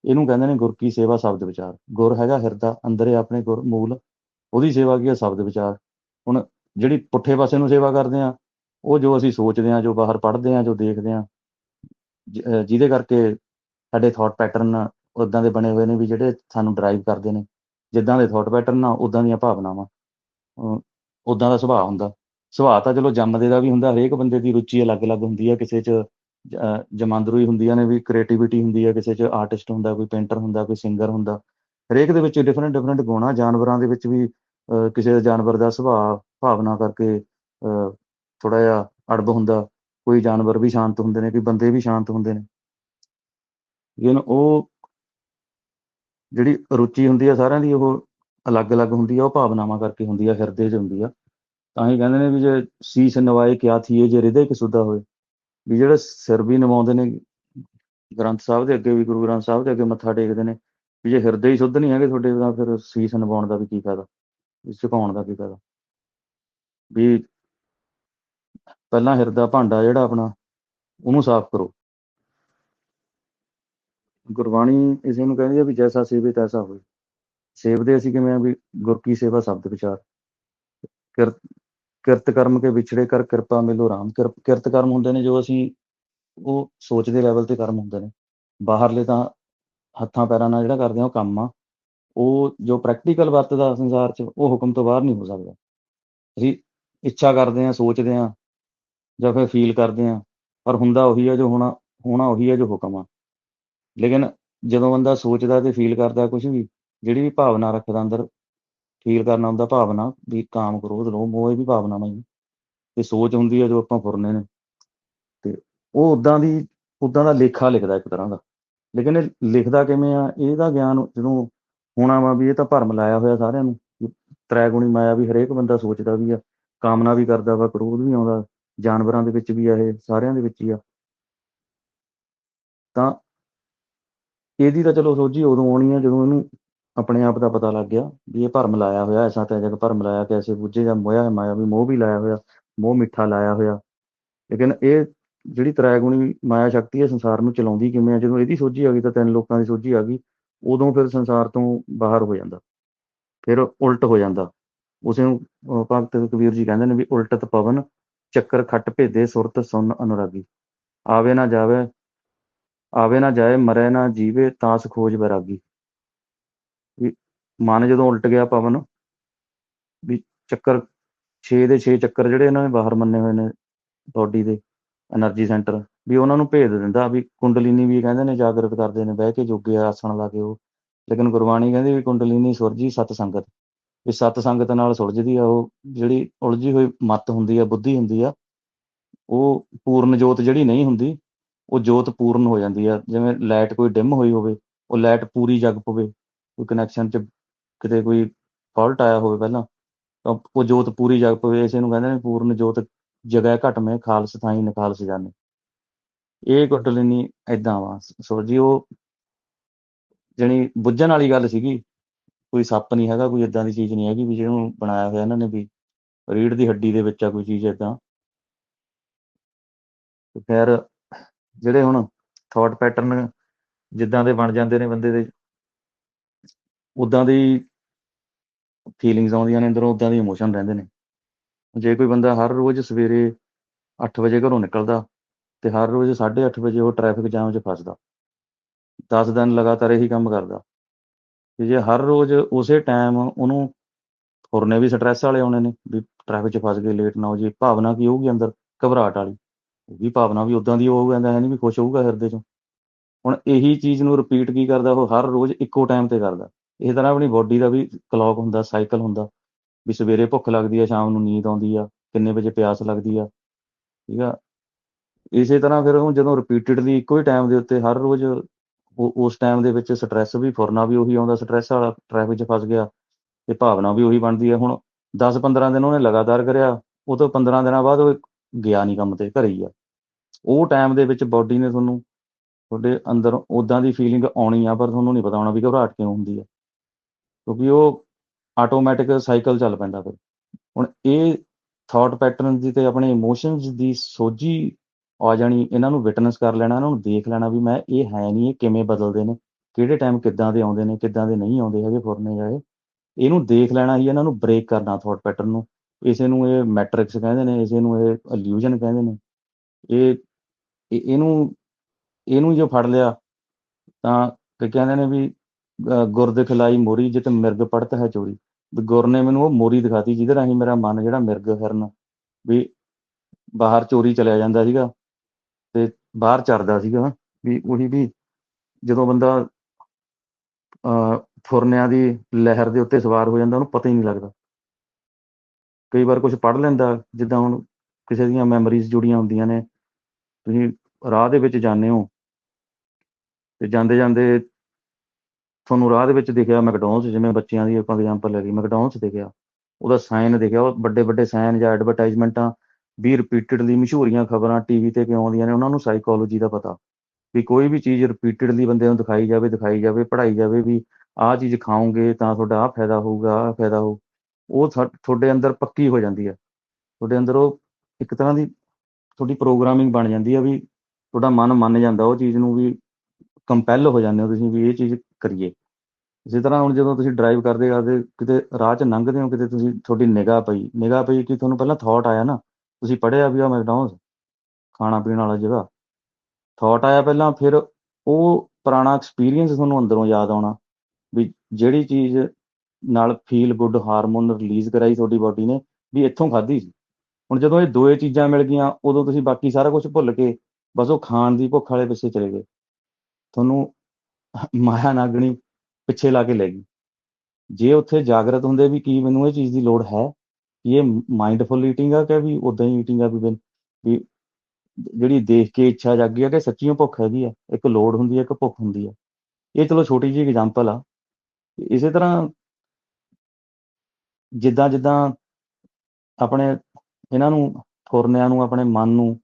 ਇਹਨੂੰ ਕਹਿੰਦੇ ਨੇ ਗੁਰ ਕੀ ਸੇਵਾ ਸ਼ਬਦ ਵਿਚਾਰ। ਗੁਰ ਹੈਗਾ ਹਿਰਦਾ, ਅੰਦਰੇ ਆਪਣੇ ਗੁਰ, ਮੂਲ, ਉਹਦੀ ਸੇਵਾ ਕੀ ਹੈ ਸ਼ਬਦ ਵਿਚਾਰ। ਹੁਣ ਜਿਹੜੀ ਪੁੱਠੇ ਪਾਸੇ ਨੂੰ ਸੇਵਾ ਕਰਦੇ ਆ ਉਹ ਜੋ ਅਸੀਂ ਸੋਚਦੇ ਆ ਜੋ ਬਾਹਰ ਪੜ੍ਹਦੇ ਆ ਜੋ ਦੇਖਦੇ ਆ ਜਿਹਦੇ ਕਰਕੇ ਸਾਡੇ ਥਾਟ ਪੈਟਰਨ ਉਦਾਂ ਦੇ ਬਣੇ ਹੋਏ ਨੇ ਵੀ ਜਿਹੜੇ ਸਾਨੂੰ ਡਰਾਈਵ ਕਰਦੇ ਨੇ। ਜਿੱਦਾਂ ਦੇ ਥਾਟ ਪੈਟਰਨ ਆ ਉਦਾਂ ਦੀਆਂ ਭਾਵਨਾਵਾਂ। ਉਦਾਂ ਦਾ ਸੁਭਾਅ ਹੁੰਦਾ। ਸੁਭਾਅ ਤਾਂ ਚਲੋ ਜੰਮਦੇ ਦਾ ਵੀ ਹੁੰਦਾ, ਹਰੇਕ ਬੰਦੇ ਦੀ ਰੁਚੀ ਅਲੱਗ-ਅਲੱਗ ਹੁੰਦੀ ਹੈ ਕਿਸੇ 'ਚ ਜਮਾਂਦਰੂ ਹੀ ਹੁੰਦੀਆਂ ਨੇ ਵੀ ਕ੍ਰੀਏਟੀਵਿਟੀ ਹੁੰਦੀ ਹੈ ਕਿਸੇ 'ਚ ਆਰਟਿਸਟ ਹੁੰਦਾ, ਕੋਈ ਪੇਂਟਰ ਹੁੰਦਾ, ਕੋਈ ਸਿੰਗਰ ਹੁੰਦਾ। ਹਰੇਕ ਦੇ ਵਿੱਚ ਡਿਫਰੈਂਟ ਡਿਫਰੈਂਟ ਗੁਣਾ, ਜਾਨਵਰਾਂ ਦੇ ਵਿੱਚ ਵੀ ਕਿਸੇ ਜਾਨਵਰ ਦਾ ਸੁਭਾਅ, ਭਾਵਨਾ ਕਰਕੇ ਥੋੜਾ ਜਿਹਾ ਅੜਬ ਹੁੰਦਾ। ਕੋਈ ਜਾਨਵਰ ਵੀ ਸ਼ਾਂਤ ਹੁੰਦੇ ਨੇ, ਕੋਈ ਬੰਦੇ ਵੀ ਸ਼ਾਂਤ ਹੁੰਦੇ ਨੇ। ਲੇਕਿਨ ਉਹ ਜਿਹੜੀ ਰੁਚੀ ਹੁੰਦੀ ਆ ਸਾਰਿਆਂ ਦੀ, ਉਹ ਅਲੱਗ-ਅਲੱਗ ਹੁੰਦੀ ਆ, ਉਹ ਭਾਵਨਾਵਾਂ ਕਰਕੇ ਹੁੰਦੀ ਆ, ਹਿਰਦੇ 'ਚ ਹੁੰਦੀ ਆ। ਤਾਂ ਹੀ ਕਹਿੰਦੇ ਨੇ ਵੀ ਜੇ ਸੀਸ ਨਵਾਏ ਕਿਆ ਥੀਏ, ਜੇ ਹਿਰਦੇ ਕਸੁੱਧਾ ਹੋਏ। ਵੀ ਜਿਹੜੇ ਸਿਰ ਵੀ ਨਿਵਾਉਂਦੇ ਨੇ, ਗ੍ਰੰਥ ਸਾਹਿਬ ਦੇ ਅੱਗੇ ਵੀ, ਗੁਰੂ ਗ੍ਰੰਥ ਸਾਹਿਬ ਦੇ ਅੱਗੇ ਮੱਥਾ ਟੇਕਦੇ ਨੇ, ਵੀ ਜੇ ਹਿਰਦੇ ਹੀ ਸ਼ੁੱਧ ਨਹੀਂ ਹੈਗੇ ਤੁਹਾਡੇ, ਤਾਂ ਫਿਰ ਸੀਸ ਨਿਵਾਉਣ ਦਾ ਵੀ ਕੀ ਫਾਇਦਾ? ਝੁਕਾਉਣ ਦਾ ਕੀ ਫਾਇਦਾ? ਵੀ ਪਹਿਲਾਂ ਹਿਰਦਾ ਭਾਂਡਾ ਜਿਹੜਾ ਆਪਣਾ, ਉਹਨੂੰ ਸਾਫ਼ ਕਰੋ। ਗੁਰਬਾਣੀ ਇਸੇ ਨੂੰ ਕਹਿੰਦੀ ਆ ਵੀ ਜੈਸਾ ਸੇਵੇ ਤੈਸਾ ਹੋਏ। ਸੇਵਦੇ ਅਸੀਂ ਕਿਵੇਂ ਆ ਵੀ ਗੁਰ ਕੀ ਸੇਵਾ ਸ਼ਬਦ ਵਿਚਾਰ। ਕਿਰਤ ਕਿਰਤ ਕਰਮ ਕੇ ਵਿਛੜੇ ਕਰ ਕਿਰਪਾ ਮਿਲੋ ਰਾਮ। ਕਿਰਤ ਕਿਰਤ ਕਰਮ ਹੁੰਦੇ ਨੇ ਜੋ ਅਸੀਂ ਉਹ ਸੋਚ ਦੇ ਲੈਵਲ ਤੇ ਕਰਮ ਹੁੰਦੇ ਨੇ। ਬਾਹਰਲੇ ਤਾਂ ਹੱਥਾਂ ਪੈਰਾਂ ਨਾਲ ਜਿਹੜਾ ਕਰਦੇ ਆ ਉਹ ਕੰਮ ਆ। ਉਹ ਜੋ ਪ੍ਰੈਕਟੀਕਲ ਵਰਤਦਾ ਸੰਸਾਰ 'ਚ ਉਹ ਹੁਕਮ ਤੋਂ ਬਾਹਰ ਨਹੀਂ ਹੋ ਸਕਦਾ। ਅਸੀਂ ਇੱਛਾ ਕਰਦੇ ਆ ਸੋਚਦੇ ਆ ਜਾਂ ਫਿਰ ਫੀਲ ਕਰਦੇ ਆ ਪਰ ਹੁੰਦਾ ਉਹੀ ਆ ਜੋ ਹੋਣਾ ਹੋਣਾ ਉਹੀ ਆ ਜੋ ਹੁਕਮ ਆ। ਲੇਕਿਨ ਜਦੋਂ ਬੰਦਾ ਸੋਚਦਾ ਤੇ ਫੀਲ ਕਰਦਾ ਕੁਝ ਵੀ, ਜਿਹੜੀ ਵੀ ਭਾਵਨਾ ਰੱਖਦਾ ਅੰਦਰ ਫੀਲ ਕਰਨਾ ਹੁੰਦਾ ਭਾਵਨਾ ਵੀ ਕਾਮ ਕ੍ਰੋਧ ਲੋਭ ਮੋਹ ਇਹ ਵੀ ਭਾਵਨਾਵਾਂ ਹੀ ਤੇ ਸੋਚ ਹੁੰਦੀ ਹੈ ਜੋ ਆਪਾਂ ਫੁਰਨੇ ਨੇ। ਤੇ ਉਹ ਉਦਾਂ ਦੀ ਉਦਾਂ ਦਾ ਲੇਖਾ ਲਿਖਦਾ ਇੱਕ ਤਰ੍ਹਾਂ ਦਾ। ਲੇਕਿਨ ਇਹ ਲਿਖਦਾ ਕਿਵੇਂ ਆ, ਇਹਦਾ ਗਿਆਨ ਜਦੋਂ ਹੋਣਾ ਵਾ ਵੀ ਇਹ ਤਾਂ ਭਰਮ ਲਾਇਆ ਹੋਇਆ ਸਾਰਿਆਂ ਨੂੰ ਤ੍ਰੈ ਗੁਣੀ ਮਾਇਆ ਵੀ ਹਰੇਕ ਬੰਦਾ ਸੋਚਦਾ ਵੀ ਆ, ਕਾਮਨਾ ਵੀ ਕਰਦਾ ਵਾ, ਕ੍ਰੋਧ ਵੀ ਆਉਂਦਾ, ਜਾਨਵਰਾਂ ਦੇ ਵਿੱਚ ਵੀ ਆ ਇਹ, ਸਾਰਿਆਂ ਦੇ ਵਿੱਚ ਹੀ ਆ। ਤਾਂ ਇਹਦੀ ਤਾਂ ਚਲੋ ਸੋਝੀ ਉਦੋਂ ਆਉਣੀ ਆ ਜਦੋਂ ਇਹਨੂੰ ਆਪਣੇ ਆਪ ਦਾ ਪਤਾ ਲੱਗ ਗਿਆ ਵੀ ਇਹ ਭਰਮ ਲਾਇਆ ਹੋਇਆ, ਐਸਾ ਤੈ ਜਗ ਭਰਮ ਲਾਇਆ ਕੈਸੇ ਬੁੱਝੇ ਜਾਂ ਮੋਇਆ ਹੈ ਮਾਇਆ ਵੀ ਮੋਹ ਵੀ ਲਾਇਆ ਹੋਇਆ, ਮੋਹ ਮਿੱਠਾ ਲਾਇਆ ਹੋਇਆ। ਲੇਕਿਨ ਇਹ ਜਿਹੜੀ ਤ੍ਰੈਗੁਣੀ ਮਾਇਆ ਸ਼ਕਤੀ ਹੈ ਸੰਸਾਰ ਨੂੰ ਚਲਾਉਂਦੀ ਕਿਵੇਂ ਆ? ਜਦੋਂ ਇਹਦੀ ਸੋਝੀ ਆ ਗਈ ਤਾਂ ਤਿੰਨ ਲੋਕਾਂ ਦੀ ਸੋਝੀ ਆ ਗਈ, ਉਦੋਂ ਫਿਰ ਸੰਸਾਰ ਤੋਂ ਬਾਹਰ ਹੋ ਜਾਂਦਾ। ਫਿਰ ਉਲਟ ਹੋ ਜਾਂਦਾ। ਉਸੇ ਨੂੰ ਭਗਤ ਕਬੀਰ ਜੀ ਕਹਿੰਦੇ ਨੇ ਵੀ ਉਲਟਤ ਪਵਨ, ਚੱਕਰ ਖੱਟ ਭੇਦੇ ਸੁਰਤ ਸੁਨ ਅਨੁਰਾਗੀ। ਆਵੇ ਨਾ ਜਾਵੇ ਆਵੇ ਨਾ ਜਾਏ, ਮਰੇ ਨਾ ਜੀਵੇ, ਤਾਂ ਸਖੋਜ ਬਰਾਗੀ। ਵੀ ਮਨ ਜਦੋਂ ਉਲਟ ਗਿਆ ਪਵਨ, ਵੀ ਚੱਕਰ 6 ਦੇ 6 ਚੱਕਰ ਜਿਹੜੇ ਇਹਨਾਂ ਨੇ ਬਾਹਰ ਮੰਨੇ ਹੋਏ ਨੇ ਬਾਡੀ ਦੇ એનર્ਜੀ ਸੈਂਟਰ, ਵੀ ਉਹਨਾਂ ਨੂੰ ਭੇਜ ਦਿੰਦਾ ਵੀ ਕੁੰਡਲੀਨੀ ਵੀ ਕਹਿੰਦੇ ਨੇ ਜਾਗਰਤ ਕਰਦੇ ਨੇ, ਬਹਿ ਕੇ ਜੋਗੇ ਆਸਣ ਲਾ ਕੇ ਉਹ। ਲੇਕਿਨ ਗੁਰਬਾਣੀ ਕਹਿੰਦੀ ਵੀ ਕੁੰਡਲੀਨੀ ਸੁਰਜੀ ਸਤ ਸੰਗਤ। ਵੀ ਸਤ ਸੰਗਤ ਨਾਲ ਸੁਰਜਦੀ ਆ, ਉਹ ਜਿਹੜੀ ਉਲਝੀ ਹੋਈ ਮਤ ਹੁੰਦੀ ਆ, ਬੁੱਧੀ ਹੁੰਦੀ ਆ, ਉਹ ਪੂਰਨ ਜੋਤ ਜਿਹੜੀ ਨਹੀਂ ਹੁੰਦੀ ਉਹ ਜੋਤ ਪੂਰਨ ਹੋ ਜਾਂਦੀ ਆ, ਜਿਵੇਂ ਲਾਈਟ ਕੋਈ ਡਿਮ ਹੋਈ ਹੋਵੇ, ਉਹ ਲਾਈਟ ਪੂਰੀ ਜਗ ਪਵੇ, ਕੋਈ ਕਨੈਕਸ਼ਨ 'ਚ ਕਿਤੇ ਕੋਈ ਫਾਲਟ ਆਇਆ ਹੋਵੇ ਪਹਿਲਾਂ, ਤਾਂ ਉਹ ਜੋਤ ਪੂਰੀ ਜਗ ਪਵੇ, ਇਸੇ ਨੂੰ ਕਹਿੰਦੇ ਨੇ ਪੂਰਨ ਜੋਤ, ਜਗ੍ਹਾ ਘਟ ਮੇ ਖਾਲਸ ਥਾਈ ਨਿਕਾਲਸ ਜਾਣੇ ਇਹ ਕੁੰਡਲਿਨੀ ਐਦਾਂ ਵਾ, ਸੋ ਜੀ ਉਹ ਜਣੀ ਬੁੱਝਣ ਵਾਲੀ ਗੱਲ ਸੀਗੀ, ਕੋਈ ਸੱਪ ਨਹੀਂ ਹੈਗਾ, ਕੋਈ ਇਦਾਂ ਦੀ ਚੀਜ਼ ਨਹੀਂ ਹੈਗੀ ਵੀ ਜਿਹਨੂੰ ਬਣਾਇਆ ਹੋਇਆ ਇਹਨਾਂ ਨੇ ਵੀ ਰੀੜ ਦੀ ਹੱਡੀ ਦੇ ਵਿੱਚ ਆ ਕੋਈ ਚੀਜ਼ ਇਦਾਂ ਤੇ ਜਿਹੜੇ ਹੁਣ ਥਾਟ ਪੈਟਰਨ ਜਿੱਦਾਂ ਦੇ ਬਣ ਜਾਂਦੇ ਨੇ ਬੰਦੇ ਦੇ ਉਦਾਂ ਦੀ ਫੀਲਿੰਗਸ ਆਉਂਦੀਆਂ ਨੇ ਅੰਦਰੋਂ ਉਦਾਂ ਦੀ ਇਮੋਸ਼ਨ ਰਹਿੰਦੇ ਨੇ। ਜੇ ਕੋਈ ਬੰਦਾ ਹਰ ਰੋਜ਼ ਸਵੇਰੇ 8 ਵਜੇ ਘਰੋਂ ਨਿਕਲਦਾ ਤੇ ਹਰ ਰੋਜ਼ 8:30 ਵਜੇ ਉਹ ਟ੍ਰੈਫਿਕ ਜਾਮ 'ਚ ਫਸਦਾ 10 ਦਿਨ ਲਗਾਤਾਰ ਇਹੀ ਕੰਮ ਕਰਦਾ। ਤੇ ਜੇ ਹਰ ਰੋਜ਼ ਉਸੇ ਟਾਈਮ ਉਹਨੂੰ ਫੁਰਨੇ ਵੀ ਸਟ੍ਰੈਸ ਵਾਲੇ ਆਉਣੇ ਨੇ ਵੀ ਟ੍ਰੈਫਿਕ 'ਚ ਫਸ ਗਏ ਲੇਟ ਨਾ ਹੋ ਜੇ ਭਾਵਨਾ ਕੀ ਹੋਊਗੀ ਅੰਦਰ? ਘਬਰਾਹਟ ਵਾਲੀ। ਉਹ ਵੀ ਭਾਵਨਾ ਵੀ ਉਦਾਂ ਦੀ ਹੋਊਗਾ ਕਹਿੰਦਾ ਹੈ ਨਹੀਂ ਵੀ ਖੁਸ਼ ਹੋਊਗਾ ਹਿਰਦੇ 'ਚੋਂ। ਹੁਣ ਇਹੀ ਚੀਜ਼ ਨੂੰ ਰਿਪੀਟ ਕੀ ਕਰਦਾ, ਉਹ ਹਰ ਰੋਜ਼ ਇੱਕੋ ਟਾਈਮ ਤੇ ਕਰਦਾ। ਇਸ ਤਰ੍ਹਾਂ ਆਪਣੀ ਬੋਡੀ ਦਾ ਵੀ ਕਲੌਕ ਹੁੰਦਾ ਸਾਈਕਲ ਹੁੰਦਾ, ਵੀ ਸਵੇਰੇ ਭੁੱਖ ਲੱਗਦੀ ਆ, ਸ਼ਾਮ ਨੂੰ ਨੀਂਦ ਆਉਂਦੀ ਆ, ਕਿੰਨੇ ਵਜੇ ਪਿਆਸ ਲੱਗਦੀ ਆ, ਠੀਕ ਆ। ਇਸੇ ਤਰ੍ਹਾਂ ਫਿਰ ਉਹ ਜਦੋਂ ਰਿਪੀਟਡਲੀ ਇੱਕੋ ਹੀ ਟਾਈਮ ਦੇ ਉੱਤੇ ਹਰ ਰੋਜ਼ ਉਸ ਟਾਈਮ ਦੇ ਵਿੱਚ ਸਟ੍ਰੈਸ ਵੀ, ਫੁਰਨਾ ਵੀ ਉਹੀ ਆਉਂਦਾ ਸਟ੍ਰੈਸ ਵਾਲਾ ਟ੍ਰੈਫਿਕ 'ਚ ਫਸ ਗਿਆ, ਤੇ ਭਾਵਨਾ ਵੀ ਉਹੀ ਬਣਦੀ ਹੈ ਹੁਣ 10-15 ਦਿਨ ਉਹਨੇ ਲਗਾਤਾਰ ਕਰਿਆ, ਉਹ ਤੋਂ 15 ਦਿਨਾਂ ਬਾਅਦ ਉਹ ਗਿਆ ਨਹੀਂ ਕੰਮ ਤੇ, ਘਰੇ ਹੀ ਆ। ਉਹ ਟਾਈਮ ਦੇ ਵਿੱਚ ਬਾਡੀ ਨੇ ਤੁਹਾਨੂੰ ਤੁਹਾਡੇ ਅੰਦਰ ਉਦਾਂ ਦੀ ਫੀਲਿੰਗ ਆਉਣੀ ਆ, ਪਰ ਤੁਹਾਨੂੰ ਨਹੀਂ ਪਤਾ ਹੋਣਾ ਵੀ ਘਬਰਾਹਟ ਕਿਉਂ ਹੁੰਦੀ ਆ। ਕਿਉਂਕਿ ਉਹ ਆਟੋਮੈਟਿਕ ਸਾਈਕਲ ਚੱਲ ਪੈਂਦਾ ਫਿਰ। ਹੁਣ ਇਹ ਥਾਟ ਪੈਟਰਨ ਦੀ ਤੇ ਆਪਣੇ ਇਮੋਸ਼ਨਸ ਦੀ ਸੋਝੀ ਆ ਜਾਣੀ, ਇਹਨਾਂ ਨੂੰ ਵਿਟਨੈਸ ਕਰ ਲੈਣਾ, ਇਹਨਾਂ ਨੂੰ ਦੇਖ ਲੈਣਾ ਵੀ ਮੈਂ ਇਹ ਹੈ ਨਹੀਂ, ਇਹ ਕਿਵੇਂ ਬਦਲਦੇ ਨੇ, ਕਿਹੜੇ ਟਾਈਮ ਕਿੱਦਾਂ ਦੇ ਆਉਂਦੇ ਨੇ, ਕਿੱਦਾਂ ਦੇ ਨਹੀਂ ਆਉਂਦੇ ਹੈਗੇ ਫੁਰਨੇ ਜਾਏ ਇਹਨੂੰ ਦੇਖ ਲੈਣਾ ਹੀ, ਇਹਨਾਂ ਨੂੰ ਬ੍ਰੇਕ ਕਰਨਾ ਥਾਟ ਪੈਟਰਨ ਨੂੰ। ਇਸੇ ਨੂੰ ਇਹ ਮੈਟ੍ਰਿਕਸ ਕਹਿੰਦੇ ਨੇ, ਇਸੇ ਨੂੰ ਇਹ ਇਲੂਜਨ ਕਹਿੰਦੇ ਨੇ। ਇਹ ਇਹਨੂੰ ਇਹਨੂੰ ਜੋ ਫੜ ਲਿਆ, ਤਾਂ ਕਹਿੰਦੇ ਨੇ ਵੀ ਅਹ ਗੁਰ ਦਿਖਲਾਈ ਮੋਰੀ ਜਿਤ ਮਿਰਗ ਪੜਤ ਹੈ ਚੋਰੀ। ਵੀ ਗੁਰ ਨੇ ਮੈਨੂੰ ਉਹ ਮੋਰੀ ਦਿਖਾਤੀ ਜਿਹਦੇ ਰਾਹੀਂ ਮੇਰਾ ਮਨ ਜਿਹੜਾ ਮਿਰਗ ਫਿਰਨ ਵੀ ਬਾਹਰ ਚੋਰੀ ਚਲਿਆ ਜਾਂਦਾ ਸੀਗਾ ਤੇ ਬਾਹਰ ਚਰਦਾ ਸੀਗਾ, ਵੀ ਉਹੀ ਵੀ ਜਦੋਂ ਬੰਦਾ ਅਹ ਫੁਰਨਿਆਂ ਦੀ ਲਹਿਰ ਦੇ ਉੱਤੇ ਸਵਾਰ ਹੋ ਜਾਂਦਾ ਉਹਨੂੰ ਪਤਾ ਹੀ ਨਹੀਂ ਲੱਗਦਾ। ਕਈ ਵਾਰ ਕੁਝ ਪੜ ਲੈਂਦਾ, ਜਿੱਦਾਂ ਹੁਣ ਕਿਸੇ ਦੀਆਂ ਮੈਮਰੀਜ਼ ਜੁੜੀਆਂ ਹੁੰਦੀਆਂ ਨੇ, ਤੁਸੀਂ ਰਾਹ ਦੇ ਵਿੱਚ ਜਾਂਦੇ ਹੋ ਤੇ ਜਾਂਦੇ ਜਾਂਦੇ ਤੁਹਾਨੂੰ ਰਾਹ ਦੇ ਵਿੱਚ ਦਿਖਿਆ ਮੈਕਡੋਨਲਡਸ ਜਿਵੇਂ ਬੱਚਿਆਂ ਦੀ ਆਪਾਂ ਐਗਜ਼ਾਮਪਲ ਲੈ ਲਈ ਮੈਕਡੋਨਲਡਸ ਦਿਖਿਆ, ਉਹਦਾ ਸਾਈਨ ਦਿਖਿਆ, ਉਹ ਵੱਡੇ ਵੱਡੇ ਸਾਈਨ ਜਾਂ ਐਡਵਰਟਾਈਜ਼ਮੈਂਟਾਂ ਵੀ ਰਿਪੀਟਡਲੀ ਮਸ਼ਹੂਰੀਆਂ ਖਬਰਾਂ ਟੀਵੀ ਤੇ ਕਿਉਂ ਆਉਂਦੀਆਂ ਨੇ, ਉਹਨਾਂ ਨੂੰ ਸਾਈਕੋਲੋਜੀ ਦਾ ਪਤਾ, ਵੀ ਕੋਈ ਵੀ ਚੀਜ਼ ਰਿਪੀਟਡਲੀ ਬੰਦੇ ਨੂੰ ਦਿਖਾਈ ਜਾਵੇ ਦਿਖਾਈ ਜਾਵੇ, ਪੜ੍ਹਾਈ ਜਾਵੇ, ਵੀ ਆਹ ਚੀਜ਼ ਖਾਓਗੇ ਤਾਂ ਤੁਹਾਡਾ ਆਹ ਫਾਇਦਾ ਹੋਊਗਾ, ਆਹ ਫਾਇਦਾ ਹੋਊ, ਉਹ ਤੁਹਾਡੇ ਅੰਦਰ ਪੱਕੀ ਹੋ ਜਾਂਦੀ ਹੈ ਤੁਹਾਡੇ ਅੰਦਰ ਉਹ ਇੱਕ ਤਰ੍ਹਾਂ ਦੀ ਤੁਹਾਡੀ ਪ੍ਰੋਗਰਾਮਿੰਗ ਬਣ ਜਾਂਦੀ ਆ ਵੀ ਤੁਹਾਡਾ ਮਨ ਮੰਨ ਜਾਂਦਾ ਉਹ ਚੀਜ਼ ਨੂੰ ਵੀ ਕੰਪੈਲ ਹੋ ਜਾਂਦੇ ਹੋ ਤੁਸੀਂ ਵੀ ਇਹ ਚੀਜ਼ ਕਰੀਏ। ਇਸੇ ਤਰ੍ਹਾਂ ਹੁਣ ਜਦੋਂ ਤੁਸੀਂ ਡਰਾਈਵ ਕਰਦੇ ਕਰਦੇ ਕਿਤੇ ਰਾਹ 'ਚ ਲੰਘਦੇ ਹੋ, ਕਿਤੇ ਤੁਸੀਂ ਤੁਹਾਡੀ ਨਿਗਾਹ ਪਈ ਨਿਗਾਹ ਪਈ ਕਿ ਤੁਹਾਨੂੰ ਪਹਿਲਾਂ ਥਾਟ ਆਇਆ ਨਾ, ਤੁਸੀਂ ਪੜ੍ਹਿਆ ਵੀ ਆ ਮੈਕਡੋਨਲਡਸ ਖਾਣਾ ਪੀਣ ਵਾਲਾ ਜਗ੍ਹਾ। ਥਾਟ ਆਇਆ ਪਹਿਲਾਂ, ਫਿਰ ਉਹ ਪੁਰਾਣਾ ਐਕਸਪੀਰੀਅੰਸ ਤੁਹਾਨੂੰ ਅੰਦਰੋਂ ਯਾਦ ਆਉਣਾ ਵੀ ਜਿਹੜੀ ਚੀਜ਼ ਨਾਲ ਫੀਲ ਗੁੱਡ ਹਾਰਮੋਨ ਰਿਲੀਜ਼ ਕਰਾਈ ਤੁਹਾਡੀ ਬਾਡੀ ਨੇ, ਵੀ ਇੱਥੋਂ ਖਾਧੀ ਸੀ। ਹੁਣ ਜਦੋਂ ਇਹ ਦੋਏ ਚੀਜ਼ਾਂ ਮਿਲ ਗਈਆਂ, ਉਦੋਂ ਤੁਸੀਂ ਬਾਕੀ ਸਾਰਾ ਕੁਝ ਭੁੱਲ ਕੇ ਬਸ ਉਹ ਖਾਣ ਦੀ ਭੁੱਖ ਵਾਲੇ ਪਿੱਛੇ ਚਲੇ ਗਏ। ਤੁਹਾਨੂੰ ਮਾਇਆ ਨਾਗਣੀ ਪਿੱਛੇ ਲਾ ਕੇ ਲੈ ਗਈ। ਜੇ ਉੱਥੇ ਜਾਗਰਤ ਹੁੰਦੇ ਵੀ ਕੀ ਮੈਨੂੰ ਇਹ ਚੀਜ਼ ਦੀ ਲੋੜ ਹੈ ਕਿ ਇਹ ਮਾਈਂਡਫੁਲ ਈਟਿੰਗ ਆ ਕਿ ਵੀ ਉਦਾਂ ਹੀ ਈਟਿੰਗ ਆ ਵੀ ਬਿਨ- ਵੀ ਜਿਹੜੀ ਦੇਖ ਕੇ ਇੱਛਾ ਜਾਗੀ ਆ ਕਿ ਸੱਚੀਓ ਭੁੱਖ ਹੈਗੀ ਆ, ਇੱਕ ਲੋੜ ਹੁੰਦੀ ਹੈ ਇੱਕ ਭੁੱਖ ਹੁੰਦੀ ਆ। ਇਹ ਚਲੋ ਛੋਟੀ ਜਿਹੀ ਐਗਜ਼ਾਮਪਲ ਆ। ਇਸੇ ਤਰ੍ਹਾਂ ਜਿੱਦਾਂ ਜਿੱਦਾਂ ਆਪਣੇ ਇਹਨਾਂ ਨੂੰ ਫੁਰਨਿਆਂ ਨੂੰ, ਆਪਣੇ ਮਨ ਨੂੰ,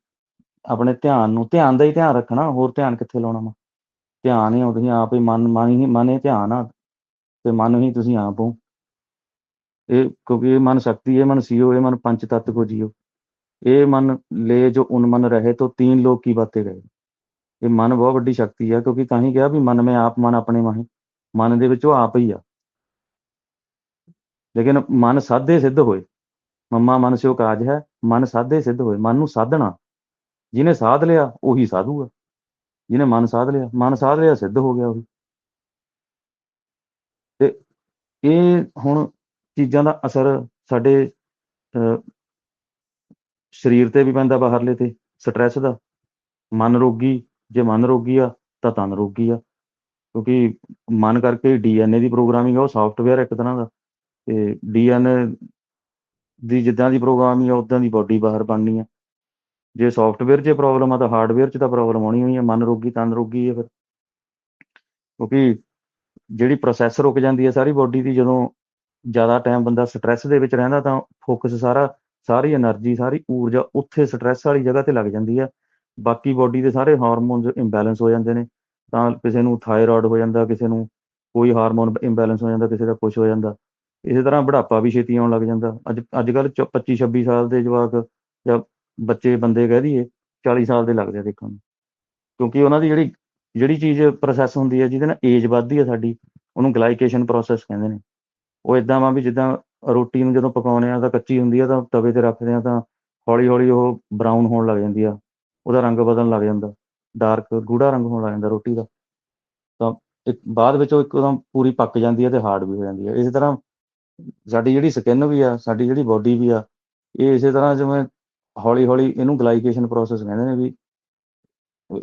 ਆਪਣੇ ਧਿਆਨ ਨੂੰ, ਧਿਆਨ ਦਾ ਹੀ ਧਿਆਨ ਰੱਖਣਾ, ਹੋਰ ਧਿਆਨ ਕਿੱਥੇ ਲਾਉਣਾ ਵਾ? ਧਿਆਨ ਹੀ ਉਹਦੀ ਆਪ ਹੀ, ਮਨ ਮਨ ਹੀ, ਮਨ ਮਨੇ ਧਿਆਨ ਆ, ਤੇ ਮਨ ਹੀ ਤੁਸੀਂ ਆਪ ਹੋ। ਇਹ ਕਿਉਂਕਿ ਇਹ ਮਨ ਸ਼ਕਤੀ ਹੈ ਮਨ ਸੀਓ, ਇਹ ਮਨ ਪੰਜ ਤੱਤ ਕੋ ਜੀਓ। ਇਹ ਮਨ ਲੈ ਜੋ ਉਨਮਨ ਰਹੇ, ਤੋ ਤੀਨ ਲੋਕ ਕੀ ਬਾਤੇ ਗਏ ਇਹ ਮਨ ਬਹੁਤ ਵੱਡੀ ਸ਼ਕਤੀ ਹੈ ਕਿਉਂਕਿ ਤਾਂ ਹੀ ਕਿਹਾ ਵੀ ਮਨ ਮੈਂ ਆਪ, ਮਨ ਆਪਣੇ ਮਾਹੀ ਮਨ ਦੇ ਵਿੱਚ ਉਹ ਆਪ ਹੀ ਆ। ਲੇਕਿਨ ਮਨ ਸਾਧੇ ਸਿੱਧ ਹੋਏ। ਮੰਮਾ, ਮਨ ਸਿਓ ਕਾਜ ਹੈ, ਮਨ ਸਾਧੇ ਸਿੱਧ ਹੋਏ, ਮਨ ਨੂੰ ਸਾਧਣਾ। ਜਿਹਨੇ ਸਾਧ ਲਿਆ, ਉਹੀ ਸਾਧੂਗਾ। ਜਿਹਨੇ ਮਨ ਸਾਧ ਲਿਆ, ਮਨ ਸਾਧ ਲਿਆ, ਸਿੱਧ ਹੋ ਗਿਆ ਉਹੀ। ਤੇ ਇਹ ਹੁਣ ਚੀਜ਼ਾਂ ਦਾ ਅਸਰ ਸਾਡੇ ਸਰੀਰ ਤੇ ਵੀ ਪੈਂਦਾ ਬਾਹਰਲੇ ਤੇ ਸਟ੍ਰੈਸ ਦਾ। ਮਨ ਰੋਗੀ, ਜੇ ਮਨ ਰੋਗੀ ਆ, ਤਾਂ ਤਨ ਰੋਗੀ ਆ। ਕਿਉਂਕਿ ਮਨ ਕਰਕੇ ਡੀਐਨਏ ਦੀ ਪ੍ਰੋਗਰਾਮਿੰਗ ਆ, ਉਹ ਸੌਫਟਵੇਅਰ ਇੱਕ ਤਰ੍ਹਾਂ ਦਾ। ਤੇ ਡੀਐਨਏ ਦੀ ਜਿੱਦਾਂ ਦੀ ਪ੍ਰੋਗਰਾਮਿੰਗ ਆ ਉਦਾਂ ਦੀ ਬਾਡੀ ਬਾਹਰ ਬਣਨੀ ਆ। ਜੇ ਸੌਫਟਵੇਅਰ 'ਚ ਪ੍ਰੋਬਲਮ ਆ ਤਾਂ ਹਾਰਡਵੇਅਰ 'ਚ ਤਾਂ ਪ੍ਰੋਬਲਮ ਆਉਣੀ ਹੋਈ ਆ, ਮਨ ਰੋਗੀ ਤਨ ਰੋਗੀ ਆ ਫਿਰ। ਕਿਉਂਕਿ ਜਿਹੜੀ ਪ੍ਰੋਸੈਸ ਰੁਕ ਜਾਂਦੀ ਆ ਸਾਰੀ ਬਾਡੀ ਦੀ, ਜਦੋਂ ਜ਼ਿਆਦਾ ਟਾਈਮ ਬੰਦਾ ਸਟ੍ਰੈਸ ਦੇ ਵਿੱਚ ਰਹਿੰਦਾ ਤਾਂ ਫੋਕਸ ਸਾਰਾ, ਸਾਰੀ એનર્ਜੀ ਸਾਰੀ ਊਰਜਾ ਉੱਥੇ ਸਟ੍ਰੈਸ ਵਾਲੀ ਜਗ੍ਹਾ ਤੇ ਲੱਗ ਜਾਂਦੀ ਆ। ਬਾਕੀ ਬਾਡੀ ਦੇ ਸਾਰੇ ਹਾਰਮੋਨਸ ਇੰਬੈਲੈਂਸ ਹੋ ਜਾਂਦੇ ਨੇ। ਤਾਂ ਕਿਸੇ ਨੂੰ ਥਾਇਰੋਇਡ ਹੋ ਜਾਂਦਾ, ਕਿਸੇ ਨੂੰ ਕੋਈ ਹਾਰਮੋਨ ਇੰਬੈਲੈਂਸ ਹੋ ਜਾਂਦਾ, ਕਿਸੇ ਦਾ ਕੁਝ ਹੋ ਜਾਂਦਾ। ਇਸੇ ਤਰ੍ਹਾਂ ਬੁਢਾਪਾ ਵੀ ਛੇਤੀ ਆਉਣ ਲੱਗ ਜਾਂਦਾ। ਅੱਜ ਅੱਜ ਕੱਲ 25 26 ਸਾਲ ਦੇ ਜਵਾਕ ਜਾਂ ਬੱਚੇ, ਬੰਦੇ ਕਹਿ ਦਈਏ 40 ਸਾਲ ਦੇ ਲੱਗਦੇ ਆ ਦੇਖਣ ਨੂੰ। ਕਿਉਂਕਿ ਉਹਨਾਂ ਦੀ ਜਿਹੜੀ ਜਿਹੜੀ ਚੀਜ਼ ਪ੍ਰੋਸੈਸ ਹੁੰਦੀ ਹੈ, ਜਿਹਦੇ ਨਾਲ ਏਜ ਵੱਧਦੀ ਹੈ ਸਾਡੀ, ਉਹਨੂੰ ਗਲਾਈਕੇਸ਼ਨ ਪ੍ਰੋਸੈਸ ਕਹਿੰਦੇ ਨੇ। ਉਹ ਇਦਾਂ ਵਾ ਵੀ ਜਿੱਦਾਂ ਰੋਟੀ ਨੂੰ ਜਦੋਂ ਪਕਾਉਂਦੇ ਆ ਤਾਂ ਕੱਚੀ ਹੁੰਦੀ ਆ ਤਾਂ ਤਵੇ ਤੇ ਰੱਖਦੇ ਆ ਤਾਂ ਹੌਲੀ ਹੌਲੀ ਉਹ ਬਰਾਊਨ ਹੋਣ ਲੱਗ ਜਾਂਦੀ ਆ। ਉਹਦਾ ਰੰਗ ਬਦਲਣ ਲੱਗ ਜਾਂਦਾ। ਡਾਰਕ ਗੂੜਾ ਰੰਗ ਹੋਣ ਲੱਗ ਜਾਂਦਾ ਰੋਟੀ ਦਾ। ਤਾਂ ਇੱਕ, ਬਾਅਦ ਵਿੱਚ ਉਹ ਇੱਕਦਮ ਪੂਰੀ ਪੱਕ ਜਾਂਦੀ ਹੈ ਤੇ ਹਾਰਡ ਵੀ ਹੋ ਜਾਂਦੀ ਹੈ ਇਸੇ ਤਰ੍ਹਾਂ ਸਾਡੀ ਜਿਹੜੀ ਸਕਿਨ ਵੀ ਆ, ਸਾਡੀ ਜਿਹੜੀ ਬਾਡੀ ਵੀ ਆ, ਇਹ ਇਸੇ ਤਰ੍ਹਾਂ ਜਿਵੇਂ ਹੌਲੀ ਹੌਲੀ ਇਹਨੂੰ ਗਲਾਈਕੇਸ਼ਨ ਪ੍ਰੋਸੈਸ ਕਹਿੰਦੇ ਨੇ ਵੀ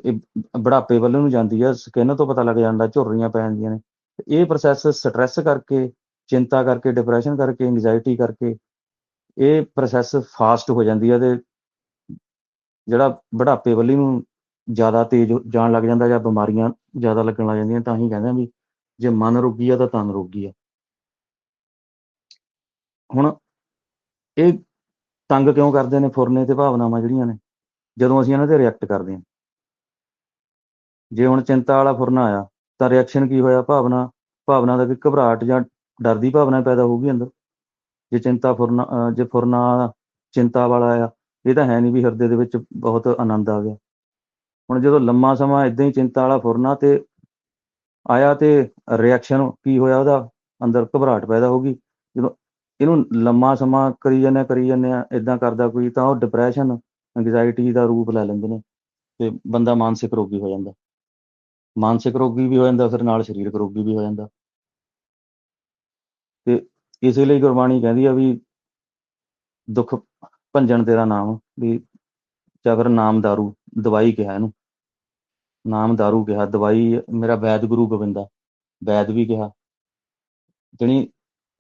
ਇਹ ਬੁਢਾਪੇ ਵੱਲ ਨੂੰ ਜਾਂਦੀ ਆ ਸਕਿਨ ਤੋਂ ਪਤਾ ਲੱਗ ਜਾਂਦਾ ਝੁਰੜੀਆਂ ਪੈ ਜਾਂਦੀਆਂ ਨੇ। ਇਹ ਪ੍ਰੋਸੈਸ ਸਟ੍ਰੈਸ ਕਰਕੇ, ਚਿੰਤਾ ਕਰਕੇ ਡਿਪਰੈਸ਼ਨ ਕਰਕੇ ਐਂਗਜ਼ਾਇਟੀ ਕਰਕੇ ਇਹ ਪ੍ਰੋਸੈਸ ਫਾਸਟ ਹੋ ਜਾਂਦੀ ਆ ਤੇ ਜਿਹੜਾ ਬੁਢਾਪੇ ਵੱਲੀ ਨੂੰ ਜ਼ਿਆਦਾ ਤੇਜ਼ ਜਾਣ ਲੱਗ ਜਾਂਦਾ ਜਾਂ ਬਿਮਾਰੀਆਂ ਜ਼ਿਆਦਾ ਲੱਗਣ ਲੱਗ ਜਾਂਦੀਆਂ ਤਾਂ ਹੀ ਕਹਿੰਦੇ ਆ ਵੀ ਜੇ ਮਨ ਰੋਗੀ ਆ ਤਾਂ ਤਨ ਰੋਗੀ ਆ। ਹੁਣ ਇਹ ਤੰਗ ਕਿਉਂ ਕਰਦੇ ਨੇ ਫੁਰਨੇ ਤੇ ਭਾਵਨਾਵਾਂ ਜਿਹੜੀਆਂ ਨੇ? ਜਦੋਂ ਅਸੀਂ ਇਹਨਾਂ ਤੇ ਰਿਐਕਟ ਕਰਦੇ ਹਾਂ। ਜੇ ਹੁਣ ਚਿੰਤਾ ਵਾਲਾ ਫੁਰਨਾ ਆਇਆ, ਤਾਂ ਰਿਐਕਸ਼ਨ ਕੀ ਹੋਇਆ? ਭਾਵਨਾ ਭਾਵਨਾ ਦਾ ਕਿ ਘਬਰਾਹਟ ਜਾਂ ਡਰ ਦੀ ਭਾਵਨਾ ਪੈਦਾ ਹੋਊਗੀ ਅੰਦਰ। ਜੇ ਚਿੰਤਾ ਫੁਰਨਾ ਜੇ ਫੁਰਨਾ ਚਿੰਤਾ ਵਾਲਾ ਆ ਇਹ ਤਾਂ ਹੈ ਨਹੀਂ ਵੀ ਹਿਰਦੇ ਦੇ ਵਿੱਚ ਬਹੁਤ ਆਨੰਦ ਆ ਗਿਆ। ਹੁਣ ਜਦੋਂ ਲੰਮਾ ਸਮਾਂ ਇਦਾਂ ਹੀ ਚਿੰਤਾ ਵਾਲਾ ਫੁਰਨਾ ਤੇ ਆਇਆ ਤੇ ਰਿਐਕਸ਼ਨ ਕੀ ਹੋਇਆ ਉਹਦਾ? ਅੰਦਰ ਘਬਰਾਹਟ ਪੈਦਾ ਹੋ ਗਈ ਜਦੋਂ ਇਹਨੂੰ ਲੰਮਾ ਸਮਾਂ ਕਰੀ ਜਾਂਦੇ ਆ, ਕਰੀ ਜਾਂਦੇ ਆ ਇਦਾਂ ਕਰਦਾ ਕੋਈ ਤਾਂ ਉਹ ਡਿਪਰੈਸ਼ਨ ਐਂਗਜ਼ਾਇਟੀ ਦਾ ਰੂਪ ਲੈ ਲੈਂਦੇ ਨੇ ਤੇ ਬੰਦਾ ਮਾਨਸਿਕ ਰੋਗੀ ਹੋ ਜਾਂਦਾ। ਮਾਨਸਿਕ ਰੋਗੀ ਵੀ ਹੋ ਜਾਂਦਾ, ਫਿਰ ਨਾਲ ਸਰੀਰਕ ਰੋਗੀ ਵੀ ਹੋ ਜਾਂਦਾ। ਤੇ ਇਸੇ ਲਈ ਗੁਰਬਾਣੀ ਕਹਿੰਦੀ ਆ ਵੀ ਦੁੱਖ ਭੰਜਣ ਤੇਰਾ ਨਾਮ, ਵੀ ਜਾਂ ਫਿਰ ਨਾਮ ਦਾਰੂ, ਦਵਾਈ ਕਿਹਾ ਇਹਨੂੰ। ਨਾਮ ਦਾਰੂ ਕਿਹਾ, ਦਵਾਈ ਮੇਰਾ ਵੈਦ ਗੁਰੂ ਗੋਬਿੰਦਾ, ਵੈਦ ਵੀ ਕਿਹਾ। ਜਣੀ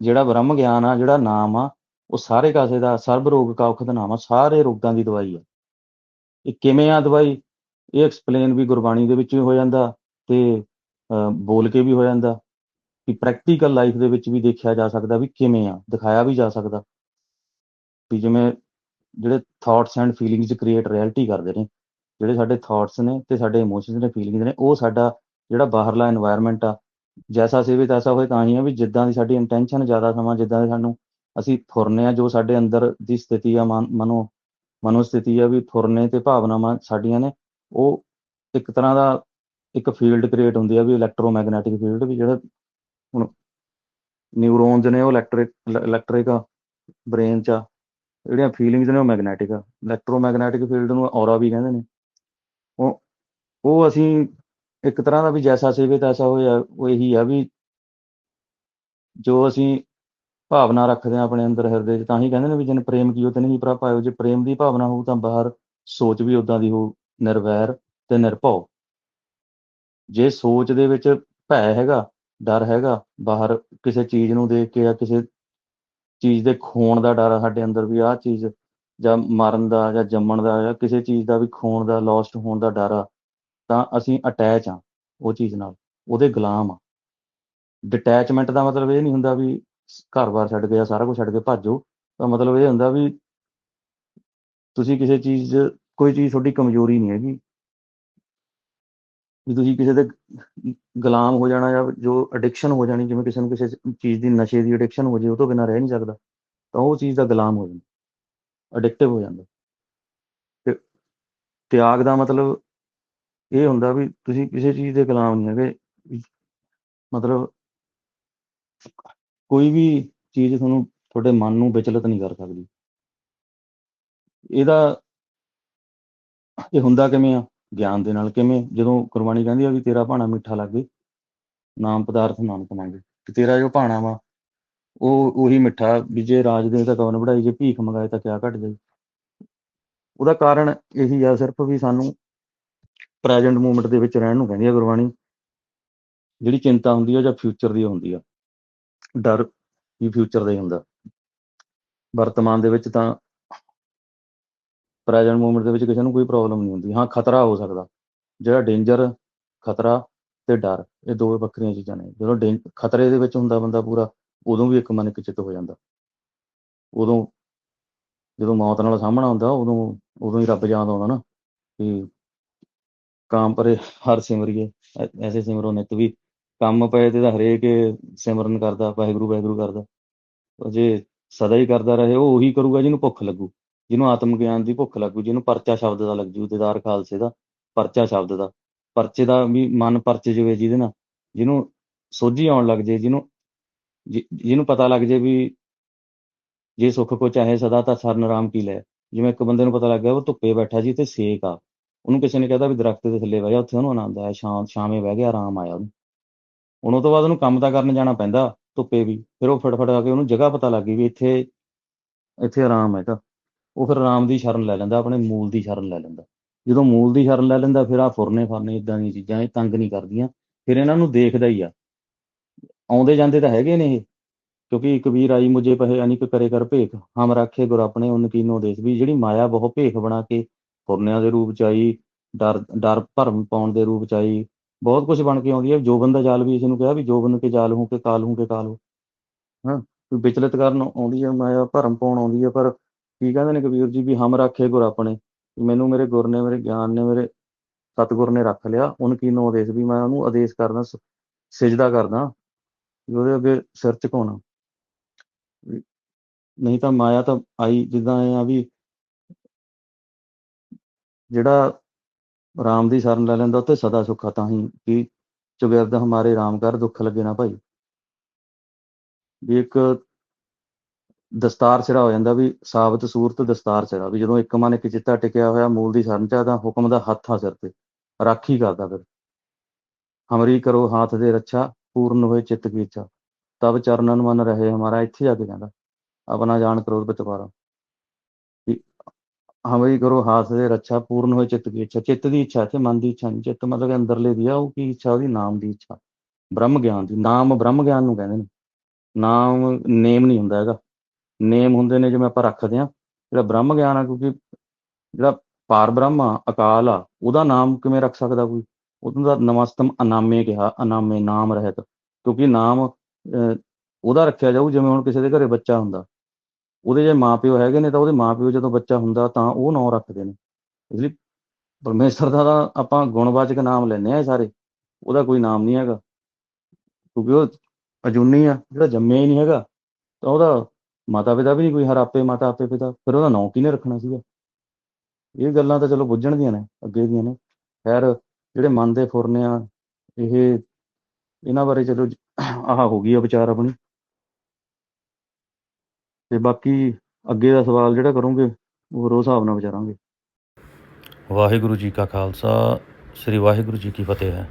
ਜਿਹੜਾ ਬ੍ਰਹਮ ਗਿਆਨ ਆ, ਜਿਹੜਾ ਨਾਮ ਆ, ਉਹ ਸਾਰੇ ਕਾਸੇ ਦਾ, ਸਰਬ ਰੋਗ ਕਾ ਔਖਦ ਨਾਮ ਆ, ਸਾਰੇ ਰੋਗਾਂ ਦੀ ਦਵਾਈ ਆ। ਇਹ ਕਿਵੇਂ ਆ ਦਵਾਈ? ਇਹ ਐਕਸਪਲੇਨ ਵੀ ਗੁਰਬਾਣੀ ਦੇ ਵਿੱਚ ਵੀ ਹੋ ਜਾਂਦਾ ਤੇ ਬੋਲ ਕੇ ਵੀ ਹੋ ਜਾਂਦਾ ਕਿ ਪ੍ਰੈਕਟੀਕਲ ਲਾਈਫ ਦੇ ਵਿੱਚ ਵੀ ਦੇਖਿਆ ਜਾ ਸਕਦਾ ਵੀ ਕਿਵੇਂ ਆ, ਦਿਖਾਇਆ ਵੀ ਜਾ ਸਕਦਾ। ਵੀ ਜਿਵੇਂ ਜਿਹੜੇ thoughts and feelings create reality ਕਰਦੇ ਨੇ, ਜਿਹੜੇ ਸਾਡੇ ਥਾਟਸ ਨੇ ਤੇ ਸਾਡੇ ਇਮੋਸ਼ਨਸ ਨੇ ਫੀਲਿੰਗਸ ਨੇ, ਉਹ ਸਾਡਾ ਜਿਹੜਾ ਬਾਹਰਲਾ এনवायरमेंट ਆ ਜੈਸਾ ਸੇਵੇ ਤੈਸਾ ਹੋਏ ਤਾਂ ਹੀ ਆ ਵੀ ਜਿੱਦਾਂ ਦੀ ਸਾਡੀ ਇੰਟੈਂਸ਼ਨ ਜ਼ਿਆਦਾ ਸਮਾਂ, ਜਿੱਦਾਂ ਦੇ ਸਾਨੂੰ ਅਸੀਂ ਫੁਰਨੇ ਆ, ਜੋ ਸਾਡੇ ਅੰਦਰ ਦੀ ਸਥਿਤੀ ਆ, ਮਨ- ਮਨੋ ਮਨੋ ਸਥਿਤੀ ਆ ਵੀ ਫੁਰਨੇ ਤੇ ਭਾਵਨਾਵਾਂ ਸਾਡੀਆਂ ਨੇ, ਉਹ ਇੱਕ ਤਰ੍ਹਾਂ ਦਾ ਇੱਕ ਫੀਲਡ ਕ੍ਰੀਏਟ ਹੁੰਦੀ ਆ ਵੀ ਇਲੈਕਟ੍ਰੋਮੈਗਨੈਟਿਕ ਫੀਲਡ ਵੀ ਜਿਹੜਾ ਹੁਣ ਨਿਊਰੋਨਸ ਨੇ ਉਹ ਇਲੈਕਟ੍ਰਿਕ ਇਲੈਕਟ੍ਰਿਕ ਆ ਬ੍ਰੇਨ ਚ ਆ, ਜਿਹੜੀਆਂ ਫੀਲਿੰਗਸ ਨੇ ਉਹ ਮੈਗਨੈਟਿਕ ਆ। ਇਲੈਕਟ੍ਰੋਮੈਗਨੈਟਿਕ ਫੀਲਡ ਨੂੰ ਔਰਾ ਵੀ ਕਹਿੰਦੇ ਨੇ। ਉਹ ਉਹ ਅਸੀਂ ਇੱਕ ਤਰ੍ਹਾਂ ਦਾ ਵੀ ਜੈਸਾ ਸੇਵੇ ਤੈਸਾ ਹੋਇਆ, ਉਹ ਇਹੀ ਆ ਵੀ ਜੋ ਅਸੀਂ ਭਾਵਨਾ ਰੱਖਦੇ ਆ ਆਪਣੇ ਅੰਦਰ ਹਿਰਦੇ 'ਚ, ਤਾਂ ਹੀ ਕਹਿੰਦੇ ਨੇ ਵੀ ਜਿਨ ਪ੍ਰੇਮ ਕੀਓ ਤੇ ਹੀ ਪ੍ਰਭ ਪਾਇਓ, ਜੇ ਪ੍ਰੇਮ ਦੀ ਭਾਵਨਾ ਹੋਊ ਤਾਂ ਬਾਹਰ ਸੋਚ ਵੀ ਉਦਾਂ ਦੀ ਹੋਊ, ਨਿਰਵੈਰ ਤੇ ਨਿਰਭਉ। ਜੇ ਸੋਚ ਦੇ ਵਿੱਚ ਭੈ ਹੈਗਾ, ਡਰ ਹੈਗਾ, ਬਾਹਰ ਕਿਸੇ ਚੀਜ਼ ਨੂੰ ਦੇਖ ਕੇ ਜਾਂ ਕਿਸੇ ਚੀਜ਼ ਦੇ ਖੋਣ ਦਾ ਡਰ ਆ ਸਾਡੇ ਅੰਦਰ ਵੀ, ਆਹ ਚੀਜ਼ ਜਾਂ ਮਰਨ ਦਾ ਜਾਂ ਜੰਮਣ ਦਾ ਜਾਂ ਕਿਸੇ ਚੀਜ਼ ਦਾ ਵੀ ਖੋਣ ਦਾ ਲੋਸਟ ਹੋਣ ਦਾ ਡਰ ਆ ਤਾਂ ਅਸੀਂ ਅਟੈਚ ਆ ਉਹ ਚੀਜ਼ ਨਾਲ, ਉਹਦੇ ਗੁਲਾਮ ਆ ਡਿਟੈਚਮੈਂਟ ਦਾ ਮਤਲਬ ਇਹ ਨਹੀਂ ਹੁੰਦਾ ਵੀ ਘਰ-ਬਾਰ ਛੱਡ ਕੇ ਜਾਂ ਸਾਰਾ ਕੁਝ ਛੱਡ ਕੇ ਭੱਜੋ, ਤਾਂ ਮਤਲਬ ਇਹ ਹੁੰਦਾ ਵੀ ਤੁਸੀਂ ਕਿਸੇ ਚੀਜ਼, ਕੋਈ ਚੀਜ਼ ਤੁਹਾਡੀ ਕਮਜ਼ੋਰੀ ਨਹੀਂ ਹੈਗੀ। ਵੀ ਤੁਸੀਂ ਕਿਸੇ ਦੇ ਗੁਲਾਮ ਹੋ ਜਾਣਾ ਜਾਂ ਜੋ ਐਡਿਕਸ਼ਨ ਹੋ ਜਾਣੀ, ਜਿਵੇਂ ਕਿਸੇ ਨੂੰ ਕਿਸੇ ਚੀਜ਼ ਦੀ, ਨਸ਼ੇ ਦੀ ਐਡਿਕਸ਼ਨ ਹੋ ਜੇ, ਉਹ ਤੋਂ ਬਿਨਾਂ ਰਹਿ ਨਹੀਂ ਸਕਦਾ, ਤਾਂ ਉਹ ਚੀਜ਼ ਦਾ ਗੁਲਾਮ ਹੋ ਜਾਂਦਾ ਐਡਿਕਟਿਵ ਹੋ ਜਾਂਦਾ। ਤੇ ਤਿਆਗ ਦਾ ਮਤਲਬ ਇਹ ਹੁੰਦਾ ਵੀ ਤੁਸੀਂ ਕਿਸੇ ਚੀਜ਼ ਦੇ ਗੁਲਾਮ ਨਹੀਂ ਹੈਗੇ ਮਤਲਬ ਕੋਈ ਵੀ ਚੀਜ਼ ਤੁਹਾਨੂੰ ਤੁਹਾਡੇ ਮਨ ਨੂੰ ਵਿਚਲਿਤ ਨਹੀਂ ਕਰ ਸਕਦੀ। ਇਹਦਾ ਇਹ ਹੁੰਦਾ ਕਿਵੇਂ ਆ? ਗਿਆਨ ਦੇ ਨਾਲ ਕਿਵੇਂ? ਜਦੋਂ ਗੁਰਬਾਣੀ ਕਹਿੰਦੀ ਆ ਵੀ ਤੇਰਾ ਭਾਣਾ ਮਿੱਠਾ ਲੱਗੇ, ਨਾਮ ਪਦਾਰਥ ਨਾਨਕ ਮੰਗੇ। ਤੇ ਤੇਰਾ ਜੋ ਭਾਣਾ ਵਾ, ਉਹ ਉਹੀ ਮਿੱਠਾ, ਵੀ ਜੇ ਰਾਜ ਦੇ ਤਾਂ ਕਵਨ ਵਧਾਈ ਜੇ ਭੀਖ ਮੰਗਾਏ ਤਾਂ ਕਿਆ ਘਟ ਜਾਈ ਉਹਦਾ ਕਾਰਨ ਇਹੀ ਆ ਸਿਰਫ ਵੀ ਸਾਨੂੰ ਪ੍ਰੈਜ਼ੈਂਟ ਮੂਮੈਂਟ ਦੇ ਵਿੱਚ ਰਹਿਣ ਨੂੰ ਕਹਿੰਦੀ ਹੈ ਗੁਰਬਾਣੀ। ਜਿਹੜੀ ਚਿੰਤਾ ਹੁੰਦੀ ਆ ਜਾਂ ਫਿਊਚਰ ਦੀ ਹੁੰਦੀ ਆ। ਡਰ ਵੀ ਫਿਊਚਰ ਦਾ ਹੀ ਹੁੰਦਾ। ਵਰਤਮਾਨ ਦੇ ਵਿੱਚ ਤਾਂ ਪ੍ਰੈਜ਼ੈਂਟ ਮੂਮੈਂਟ ਦੇ ਵਿੱਚ ਕਿਸੇ ਨੂੰ ਕੋਈ ਪ੍ਰੋਬਲਮ ਨਹੀਂ ਹੁੰਦੀ। ਹਾਂ, ਖਤਰਾ ਹੋ ਸਕਦਾ। ਜਿਹੜਾ ਡੇਂਜਰ ਖਤਰਾ ਤੇ ਡਰ, ਇਹ ਦੋ ਵੱਖਰੀਆਂ ਚੀਜ਼ਾਂ ਨੇ। ਜਦੋਂ ਡੇਂ, ਖਤਰੇ ਦੇ ਵਿੱਚ ਹੁੰਦਾ ਬੰਦਾ ਪੂਰਾ, ਉਦੋਂ ਵੀ ਇੱਕ ਮਨ ਇੱਕ ਚਿੱਤ ਹੋ ਜਾਂਦਾ। ਉਦੋਂ ਜਦੋਂ ਮੌਤ ਨਾਲ ਸਾਹਮਣਾ ਹੁੰਦਾ, ਉਦੋਂ ਉਦੋਂ ਹੀ ਰੱਬ ਯਾਦ ਆਉਂਦਾ ਨਾ ਕਿ ਕਾਮ ਪਰੇ ਹਰ ਸਿਮਰਿਏ ਐ- ਐਸੇ ਸਿਮਰੋ ਨਿਤ ਵੀ ਕੰਮ ਪਏ ਤੇ ਤਾਂ ਹਰੇਕ ਸਿਮਰਨ ਕਰਦਾ ਵਾਹਿਗੁਰੂ ਵਾਹਿਗੁਰੂ ਕਰਦਾ ਜੇ ਸਦਾ ਹੀ ਕਰਦਾ ਰਹੇ ਉਹ ਉਹੀ ਕਰੂਗਾ ਜਿਹਨੂੰ ਭੁੱਖ ਲੱਗੂ ਜਿਹਨੂੰ ਆਤਮ ਗਿਆਨ ਦੀ ਭੁੱਖ ਲੱਗੂ ਜਿਹਨੂੰ ਪਰਚਾ ਸ਼ਬਦ ਦਾ ਲੱਗ ਜੂ ਦਿਦਾਰ ਖਾਲਸੇ ਦਾ ਪਰਚਾ ਸ਼ਬਦ ਦਾ ਪਰਚੇ ਦਾ ਵੀ ਮਨ ਪਰਚੇ ਜਵੇ ਜਿਹਦੇ ਨਾਲ ਜਿਹਨੂੰ ਸੋਝੀ ਆਉਣ ਲੱਗ ਜੇ ਜਿਹਨੂੰ ਜਿ- ਜਿਹਨੂੰ ਪਤਾ ਲੱਗ ਜੇ ਵੀ ਜੇ ਸੁੱਖ ਕੋ ਚਾਹੇ ਸਦਾ ਤਾਂ ਸਰਨ ਰਾਮ ਕੀ ਲੈ ਜਿਵੇਂ ਇੱਕ ਬੰਦੇ ਨੂੰ ਪਤਾ ਲੱਗ ਗਿਆ ਉਹ ਧੁੱਪੇ ਬੈਠਾ ਜੀ ਤੇ ਸੇਕ ਆ ਉਹਨੂੰ ਕਿਸੇ ਨੇ ਕਹਤਾ ਵੀ ਦਰਖਤ ਦੇ ਥੱਲੇ ਬਹਿ ਜਾ, ਉੱਥੇ ਉਹਨੂੰ ਆਨੰਦ ਆਇਆ, ਸ਼ਾਮ, ਸ਼ਾਮੇ ਬਹਿ ਗਿਆ, ਆਰਾਮ ਆਇਆ ਉਹਨੂੰ। ਹੁਣ ਉਹ ਤੋਂ ਬਾਅਦ ਉਹਨੂੰ ਕੰਮ ਤਾਂ ਕਰਨ ਜਾਣਾ ਪੈਂਦਾ, ਧੁੱਪੇ ਵੀ। ਫਿਰ ਉਹ ਫਟਫਟ ਆ ਕੇ ਉਹਨੂੰ ਜਗ੍ਹਾ ਪਤਾ ਲੱਗ ਗਈ ਵੀ ਇੱਥੇ ਇੱਥੇ ਆਰਾਮ ਹੈਗਾ। ਉਹ ਫਿਰ ਆਰਾਮ ਦੀ ਸ਼ਰਨ ਲੈ ਲੈਂਦਾ, ਆਪਣੇ ਮੂਲ ਦੀ ਸ਼ਰਨ ਲੈ ਲੈਂਦਾ। ਜਦੋਂ ਮੂਲ ਦੀ ਸ਼ਰਨ ਲੈ ਲੈਂਦਾ, ਫਿਰ ਆ ਫੁਰਨੇ ਫਰਨੇ ਇਦਾਂ ਦੀਆਂ ਚੀਜ਼ਾਂ, ਇਹ ਤੰਗ ਨਹੀਂ ਕਰਦੀਆਂ। ਫਿਰ ਇਹਨਾਂ ਨੂੰ ਦੇਖਦਾ ਹੀ ਆ। ਆਉਂਦੇ ਜਾਂਦੇ ਤਾਂ ਹੈਗੇ ਨੇ ਇਹ, ਕਿਉਂਕਿ ਕਬੀਰ ਆਈ ਮੁਝੇ ਪਹਿ ਅਨਿਕ ਕਰੇ ਕਰ ਭੇਖ। ਹਮ ਰਾਖੇ ਗੁਰ ਆਪਣੇ, ਉਨ ਕੀਨੋ ਦੇਸ ਵੀ। ਜਿਹੜੀ ਮਾਇਆ ਬਹੁ ਭੇਖ ਬਣਾ ਕੇ ਪੁਰਨਿਆਂ ਦੇ ਰੂਪ ਚ ਆਈ, ਡਰ ਡਰ ਭਰਮ ਪਾਉਣ ਦੇ ਰੂਪ ਚ ਆਈ, ਬਹੁਤ ਕੁਝ ਬਣ ਕੇ ਆਉਂਦੀ ਹੈ ਜੋਬਨ ਦਾ ਜਾਲ ਵੀ ਇਸ ਨੂੰ ਕਿਹਾ ਵੀ ਜੋਬਨ ਕੇ ਜਾਲ ਹੂੰ ਕੇ ਕਾਲ ਹੂੰ ਕੇ ਕਾਲ ਹੋ, ਹਾਂ, ਕੋਈ ਵਿਚਲਿਤ ਕਰਨ ਆਉਂਦੀ ਹੈ ਮਾਇਆ ਭਰਮ ਪਾਉਣ ਆਉਂਦੀ ਹੈ, ਪਰ ਕੀ ਕਹਿੰਦੇ ਨੇ ਕਬੀਰ ਜੀ ਵੀ ਹਮ ਰੱਖੇ ਗੁਰ ਆਪਣੇ ਮੈਨੂੰ ਮੇਰੇ ਗੁਰ ਨੇ, ਮੇਰੇ ਗਿਆਨ ਨੇ, ਮੇਰੇ ਸਤਿਗੁਰ ਨੇ ਰੱਖ ਲਿਆ ਉਨ ਕੀਨੋ ਆਦੇਸ਼ ਵੀ ਮੈਂ ਉਹਨੂੰ ਆਦੇਸ਼ ਕਰਦਾ, ਸ- ਸਿਜਦਾ ਕਰਦਾ ਉਹਦੇ ਅੱਗੇ ਸਿਰ ਝੁਕਾਉਣਾ ਨਹੀਂ ਤਾਂ ਮਾਇਆ ਤਾਂ ਆਈ ਜਿੱਦਾਂ ਇਹ ਆ ਵੀ ਜਿਹੜਾ ਰਾਮ ਦੀ ਸ਼ਰਨ ਲੈ ਲੈਂਦਾ ਉੱਥੇ ਸਦਾ ਸੁੱਖਾ ਤਾਂ ਹੀ ਕਿ ਚੁਗਿਰਦ ਹਮਾਰੇ ਰਾਮ ਕਰ ਦੁੱਖ ਲੱਗੇ ਨਾ ਭਾਈ। ਵੀ ਇੱਕ ਦਸਤਾਰ ਸਿਰਾ ਹੋ ਜਾਂਦਾ ਵੀ ਸਾਬਤ ਸੂਰਤ ਦਸਤਾਰ ਸਿਰਾ, ਵੀ ਜਦੋਂ ਇੱਕ ਮਨ ਇੱਕ ਚਿੱਤਾ ਟਿਕਿਆ ਹੋਇਆ ਮੂਲ ਦੀ ਸ਼ਰਨ ਚ, ਤਾਂ ਹੁਕਮ ਦਾ ਹੱਥ ਆ ਸਿਰ ਤੇ, ਰਾਖੀ ਕਰਦਾ ਫਿਰ। ਹਮਰੀ ਕਰੋ ਹਾਥ ਦੇ ਰੱਛਾ, ਪੂਰਨ ਹੋਏ ਚਿੱਤ ਕੀ ਇੱਛਾ ਤਬ ਚਰਨਨ ਮਨ ਰਹੇ ਹਮਾਰਾ, ਇੱਥੇ ਆ ਕੇ ਜਾਂਦਾ ਆਪਣਾ ਜਾਣ ਕਰੋਧ ਬਚਵਾਰਾ। ਹਮਰੀ ਕਰੋ ਹਾਸ ਦੇ ਰੱਛਾ ਪੂਰਨ ਹੋਏ ਚਿੱਤ ਕੀ ਇੱਛਾ। ਚਿੱਤ ਦੀ ਇੱਛਾ ਤੇ ਮਨ ਦੀ ਇੱਛਾ ਨਹੀਂ। ਚਿੱਤ ਮਤਲਬ ਕਿ ਅੰਦਰਲੇ ਦੀ ਆ ਉਹ ਕੀ ਇੱਛਾ? ਉਹਦੀ ਨਾਮ ਦੀ ਇੱਛਾ। ਬ੍ਰਹਮ ਗਿਆਨ ਦੀ। ਨਾਮ ਬ੍ਰਹਮ ਗਿਆਨ ਨੂੰ ਕਹਿੰਦੇ ਨੇ। ਨਾਮ ਨੇਮ ਨਹੀਂ ਹੁੰਦਾ ਹੈਗਾ। ਨੇਮ ਹੁੰਦੇ ਨੇ ਜਿਵੇਂ ਆਪਾਂ ਰੱਖਦੇ ਆ ਜਿਹੜਾ ਬ੍ਰਹਮ ਗਿਆਨ ਆ ਕਿਉਂਕਿ ਜਿਹੜਾ ਪਾਰ ਬ੍ਰਹਮ ਆ ਅਕਾਲ ਆ ਉਹਦਾ ਨਾਮ ਕਿਵੇਂ ਰੱਖ ਸਕਦਾ ਕੋਈ? ਉਹਦਾ ਨਮਸਤਮ ਅਨਾਮੇ ਕਿਹਾ ਅਨਾਮੇ ਨਾਮ ਰਹਿਤ। ਕਿਉਂਕਿ ਨਾਮ ਅਹ, ਉਹਦਾ ਰੱਖਿਆ ਜਾਊ ਜਿਵੇਂ ਹੁਣ ਕਿਸੇ ਦੇ ਘਰੇ ਬੱਚਾ ਹੁੰਦਾ। ਉਹਦੇ ਜੇ ਮਾਪਿਓ ਹੈਗੇ ਨੇ ਤਾਂ ਉਹਦੇ ਮਾਪਿਓ ਜਦੋਂ ਬੱਚਾ ਹੁੰਦਾ ਤਾਂ ਉਹ ਨਾਂ ਰੱਖਦੇ ਨੇ। ਇਸ ਲਈ ਪਰਮੇਸ਼ਰ ਦਾ ਤਾਂ ਆਪਾਂ ਗੁਣਵਾਚਕ ਨਾਮ ਲੈਂਦੇ ਆ ਸਾਰੇ। ਉਹਦਾ ਕੋਈ ਨਾਮ ਨਹੀਂ ਹੈਗਾ। ਕਿਉਂਕਿ ਉਹ ਅਜੂਨੀ ਆ, ਜਿਹੜਾ ਜੰਮਿਆ ਹੀ ਨਹੀਂ ਹੈਗਾ, ਤਾਂ ਉਹਦਾ ਮਾਤਾ ਪਿਤਾ ਵੀ ਨਹੀਂ ਕੋਈ ਹਰਾਪੇ ਮਾਤਾ ਆਪੇ ਪਿਤਾ ਫਿਰ ਉਹਦਾ ਨਾਂ ਕਿਹਨੇ ਰੱਖਣਾ ਸੀਗਾ? ਇਹ ਗੱਲਾਂ ਤਾਂ ਚਲੋ ਬੁੱਝਣ ਦੀਆਂ ਨੇ, ਅੱਗੇ ਦੀਆਂ ਨੇ। ਖੈਰ, ਜਿਹੜੇ ਮਨ ਦੇ ਫੁਰਨੇ ਆ, ਇਹ, ਇਹਨਾਂ ਬਾਰੇ ਚਲੋ ਆਹ ਹੋ ਗਈ ਆ ਵਿਚਾਰ ਆਪਣੀ। ਤੇ ਬਾਕੀ ਅੱਗੇ ਦਾ ਸਵਾਲ ਜਿਹੜਾ ਕਰੋਗੇ, ਉਹ ਰੋ ਹਿਸਾਬ ਨਾਲ ਵਿਚਾਰਾਂਗੇ। ਵਾਹਿਗੁਰੂ ਜੀ ਕਾ ਖਾਲਸਾ, ਸ੍ਰੀ ਵਾਹਿਗੁਰੂ ਜੀ ਕੀ ਫਤਿਹ। ਹੈ